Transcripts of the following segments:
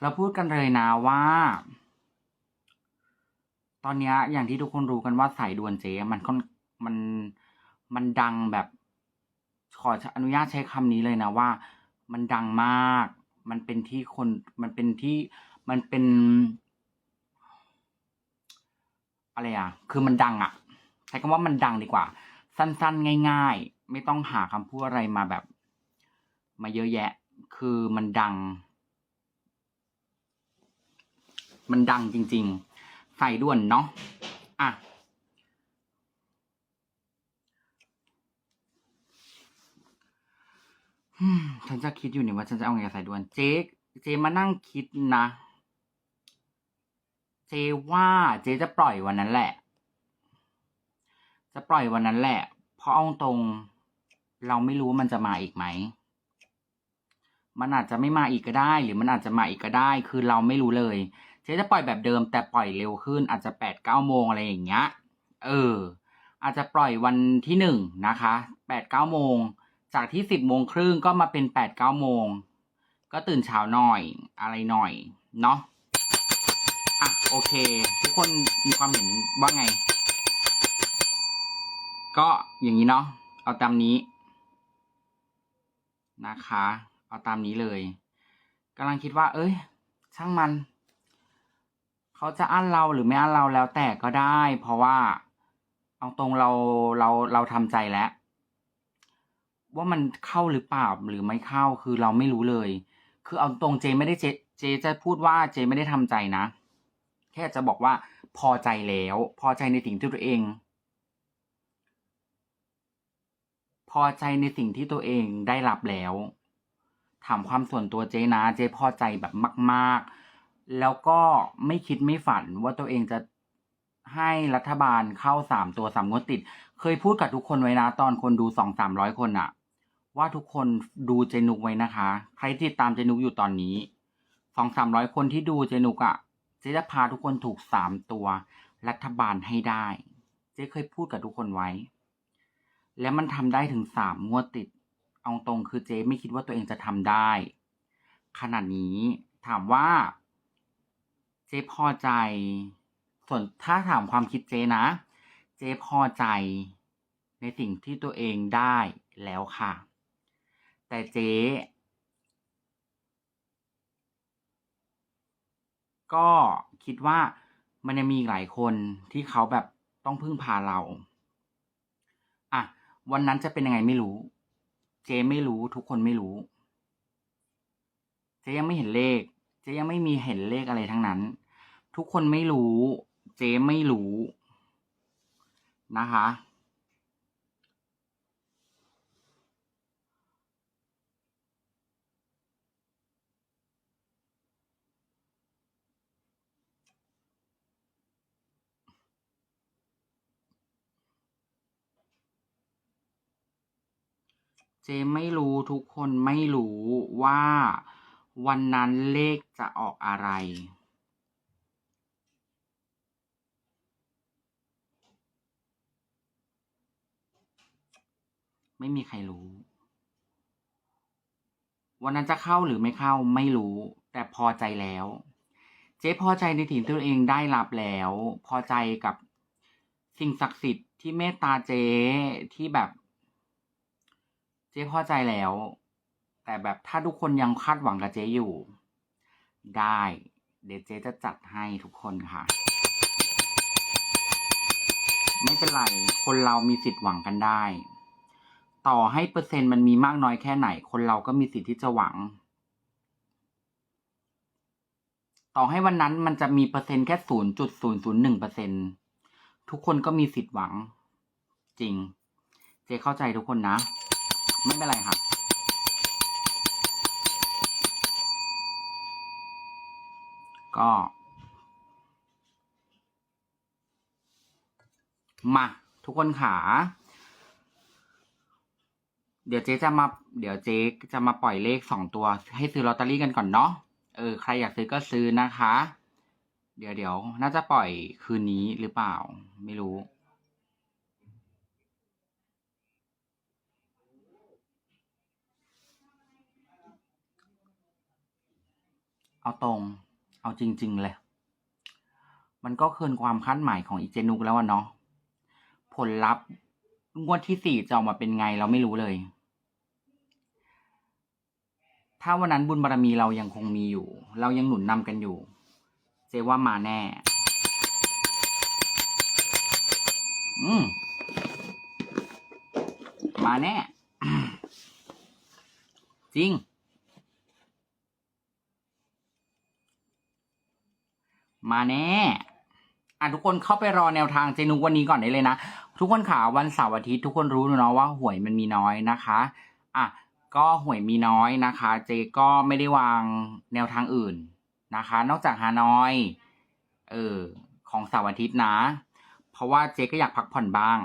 เราพูดกันเลยนะว่า ตอนนี้อย่างที่ทุกคนรู้กันว่าสายด่วนเจ๊มันค่อนมันมันดังแบบ ขออนุญาตใช้คำนี้เลยนะว่า มันดังมาก มันเป็นที่คนมันเป็นที่มันเป็น อะไรอะ คือมันดังอะใช้คำว่ามันดังดีกว่า สั้นๆ ง่าย ๆ ไม่ต้องหาคำพูดอะไรมาแบบ มาเยอะแยะ คือมันดัง มันดังจริงๆใส่ด่วนเนาะอะฉันจะคิดอยู่นี่ว่าฉันจะเอาไงกับสายด่วนเจ๊เจ๊มานั่งคิดนะ เจ๊ว่าเจ๊จะปล่อยวันนั้นแหละ จะปล่อยวันนั้นแหละ เพราะเอาตรง เราไม่รู้ว่ามันจะมาอีกไหม มันอาจจะไม่มาอีกก็ได้ หรือมันอาจจะมาอีกก็ได้ คือเราไม่รู้เลย เจ๊จะปล่อยแบบเดิม แต่ปล่อยเร็วขึ้นอาจจะแปดเก้าโมงอะไรอย่างเงี้ย เออ อาจจะปล่อยวันที่หนึ่งนะคะแปดเก้าโมง จากที่สิบโมงครึ่งก็มาเป็นแปดเก้าโมง ก็ตื่นเช้าหน่อยอะไรหน่อย เนาะอะโอเค ทุกคนมีความเห็นว่าไง ก็อย่างนี้เนาะเอาตามนี้นะคะ เอาตามนี้เลยกำลังคิดว่า เอ้ย ช่างมัน เขาจะอั้นเราหรือไม่อั้นเราแล้วแต่ก็ได้ เพราะว่า เอาตรงเราเราเราทำใจแล้วว่ามันเข้าหรือเปล่าหรือไม่เข้าคือเราไม่รู้เลย คือเอาตรงเจไม่ได้เจเจจะพูดว่าเจไม่ได้ทำใจนะ แค่จะบอกว่าพอใจแล้ว พอใจในสิ่งที่ตัวเอง พอใจในสิ่งที่ตัวเองได้รับแล้ว ถามความส่วนตัวเจนะ เจพอใจแบบมาก ๆ แล้วก็ไม่คิดไม่ฝันว่าตัวเองจะให้รัฐบาลเข้าสามตัวสามงวดติด เคยพูดกับทุกคนไว้นะตอนคนดูสองสามร้อยคนอะว่าทุกคนดูเจนุกไว้นะคะ ใครติดตามเจนุกอยู่ตอนนี้สองสามร้อยคนที่ดูเจนุกอะเจจะพาทุกคนถูกสามตัว รัฐบาลให้ได้ เจ๊เคยพูดกับทุกคนไว้ และมันทำได้ถึงสามงวดติด เอาตรงคือเจ๊ไม่คิดว่าตัวเองจะทำได้ ขนาดนี้ถามว่า เจพอใจ ส่วนถ้าถามความคิดเจนะ เจพอใจ ในสิ่งที่ตัวเองได้แล้วค่ะ แต่เจก็คิดว่ามันยังมีหลายคนที่เขาแบบต้องพึ่งพาเรา อะ วันนั้นจะเป็นยังไงไม่รู้ เจไม่รู้ทุกคนไม่รู้ เจยังไม่เห็นเลข จ๊ยังไม่มีเห็นเลขอะไรทั้งนั้น ทุกคนไม่รู้ เจ๊ไม่รู้นะคะ เจไม่รู้ทุกคนไม่รู้ว่า วันนั้นเลขจะออกอะไร ไม่มีใครรู้ วันนั้นจะเข้าหรือไม่เข้าไม่รู้ แต่พอใจแล้ว เจ๊พอใจในสิ่งที่ตัวเองได้รับแล้ว พอใจกับสิ่งศักดิ์สิทธิ์ที่เมตตาเจ๊ที่แบบ เจ๊พอใจแล้ว แต่แบบถ้าทุกคนยังคาดหวังกับเจ๊อยู่ ได้เดี๋ยวเจ๊จะจัดให้ทุกคนค่ะ ไม่เป็นไร คนเรามีสิทธิ์หวังกันได้ ต่อให้เปอร์เซ็นต์มันมีมากน้อยแค่ไหน คนเราก็มีสิทธิ์ที่จะหวัง ต่อให้วันนั้นมันจะมีเปอร์เซ็นต์แค่ศูนย์จุดศูนย์ศูนย์หนึ่งเปอร์เซ็นทุกคนก็มีสิทธิ์หวัง จริง เจเข้าใจทุกคนนะ ไม่เป็นไรครั ก็ มา ทุกคนขา เดี๋ยวเจ๊จะมา เดี๋ยวเจ๊จะมาปล่อยเลขสองตัว ให้ซื้อลอตเตอรี่กันก่อนเนาะ เออ ใครอยากซื้อก็ซื้อนะคะ เดี๋ยวเดี๋ยวน่าจะปล่อยคืนนี้หรือเปล่า ไม่รู้เอาตรง เอาจริง ๆ เลย มันก็เกินความคาดหมายของอีเจนุกแล้วอะเนาะ ผลลัพธ์งวดที่สี่จะออกมาเป็นไงเราไม่รู้เลย ถ้าวันนั้นบุญบารมีเรายังคงมีอยู่ เรายังหนุนนำกันอยู่ เจว่ามาแน่ อืม มาแน่ จริง มาแน่อะทุกคนเข้าไปรอแนวทางเจนุกวันนี้ก่อนได้เลยนะ ทุกคนขาวันเสาร์อาทิตย์ทุกคนรู้เนาะว่าหวยมันมีน้อยนะคะอะก็หวยมีน้อยนะคะ เจก็ไม่ได้วางแนวทางอื่นนะคะ นอกจากฮานอยเออของเสาร์อาทิตย์นะ เพราะว่าเจก็อยากพักผ่อนบ้าง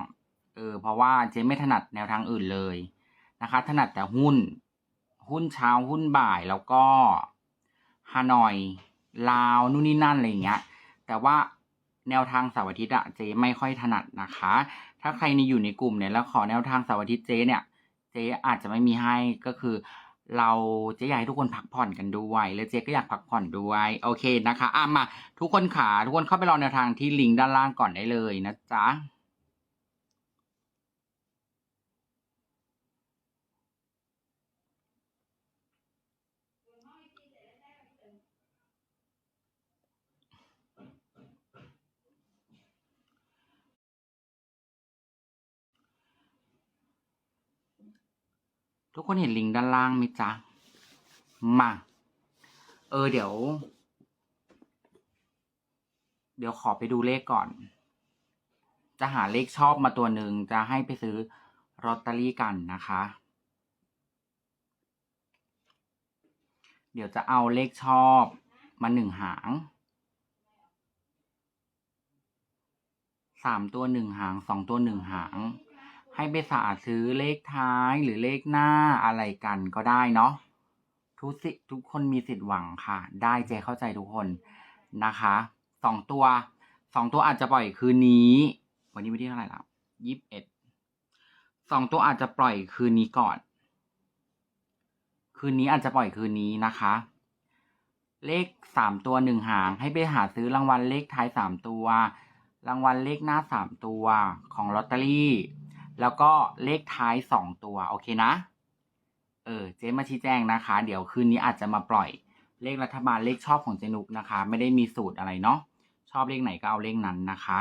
เออเพราะว่าเจไม่ถนัดแนวทางอื่นเลยนะคะ ถนัดแต่หุ้น หุ้นเช้าหุ้นบ่ายแล้วก็ฮานอย ลาวนู่นนี่นั่นอะไรอย่างเงี้ย แต่ว่าแนวทางเสาร์อาทิตย์อะเจ๊ไม่ค่อยถนัดนะคะ ถ้าใครในอยู่ในกลุ่มเนี่ยแล้วขอแนวทางเสาร์อาทิตย์เจ๊เนี่ย เจ๊อาจจะไม่มีให้ก็คือ เราเจอยากให้ทุกคนพักผ่อนกันด้วยแล้วเจ๊ก็อยากพักผ่อนด้วยโอเคนะคะอะมาทุกคนขาทุกคนเข้าไปรอแนวทางที่ลิงก์ด้านล่างก่อนได้เลยนะจ๊ะ ทุกคนเห็นลิงก์ด้านล่างไหมจ๊ะ มา เออเดี๋ยว เดี๋ยวขอไปดูเลขก่อน จะหาเลขชอบมาตัวหนึ่งจะให้ไปซื้อลอตเตอรี่กันนะคะ เดี๋ยวจะเอาเลขชอบมาหนึ่งหางสามตัวหนึ่งหางสองตัวหนึ่งหาง ให้ไปสาซื้อเลขท้ายหรือเลขหน้าอะไรกันก็ได้เนาะทุกสิทุกคนมีสิทธิ์หวังค่ะ ได้เจเข้าใจทุกคนนะคะสองตัวสองตัวอาจจะปล่อยคืนนี้ วันนี้วันที่เท่าไหร่ละยี่สิบเอ็ดสองตัวอาจจะปล่อยคืนนี้ก่อน คืนนี้อาจจะปล่อยคืนนี้นะคะ เลขสามตัวหนึ่งหาง ให้ไปหาซื้อรางวัลเลขท้ายสามตัว รางวัลเลขหน้าสามตัวของลอตเตอรี่ แล้วก็เลขท้ายสองตัว โอเคนะ เออ เจ๊มาชี้แจงนะคะ เดี๋ยวคืนนี้อาจจะมาปล่อย เลขรัฐบาลเลขชอบของเจนุกนะคะ ไม่ได้มีสูตรอะไรเนาะ ชอบเลขไหนก็เอาเลขนั้นนะคะ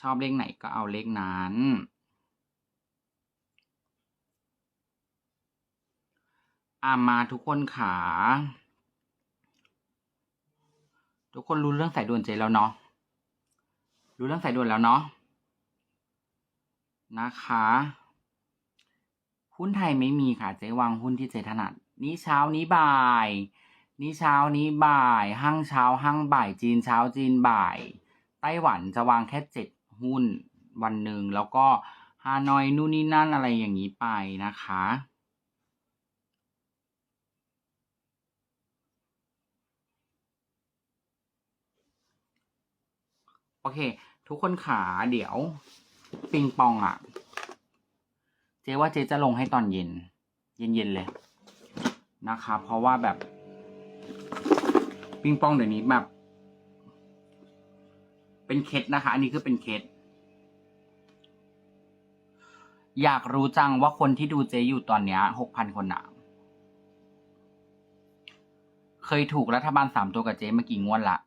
ชอบเลขไหนก็เอาเลขนั้นอามาทุกคนขาทุกคนรู้เรื่องสายด่วนเจแล้วเนาะ รู้เรื่องสายด่วนแล้วเนาะ นะคะ หุ้นไทยไม่มีค่ะ เจ๊วางหุ้นที่เจถนัด นี้เช้านี้บ่าย นี้เช้านี้บ่ายห้างเช้าห้างบ่ายจีนเช้าจีนบ่าย ไต้หวันจะวางแค่เจ็ดหุ้นวันหนึ่งแล้วก็ฮานอยนู่นนี่นั่นอะไรอย่างนี้ไปนะคะโอเค ทุกคนขาเดี๋ยว ปิงปองอะ เจ๊ว่าเจ๊จะลงให้ตอนเย็น เย็นๆเลยนะคะ เพราะว่าแบบปิงปองเดี๋ยวนี้แบบ เป็นเคสนะคะ อันนี้คือเป็นเคสอยากรู้จังว่าคนที่ดูเจอยู่ตอนเนี้ยหกพันคนอะเคยถูกรัฐบาลสามตัวกับเจมากี่งวดละ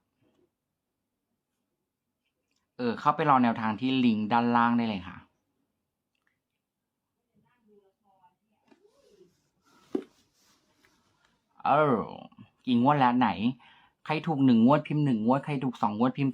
เออเข้าไปรอแนวทางที่ลิงก์ด้านล่างได้เลยค่ะ เออกี่งวดแล้วไหน ใครถูกหนึ่งงวดพิมพ์หนึ่งงวด ใครถูกสองงวดพิมพ์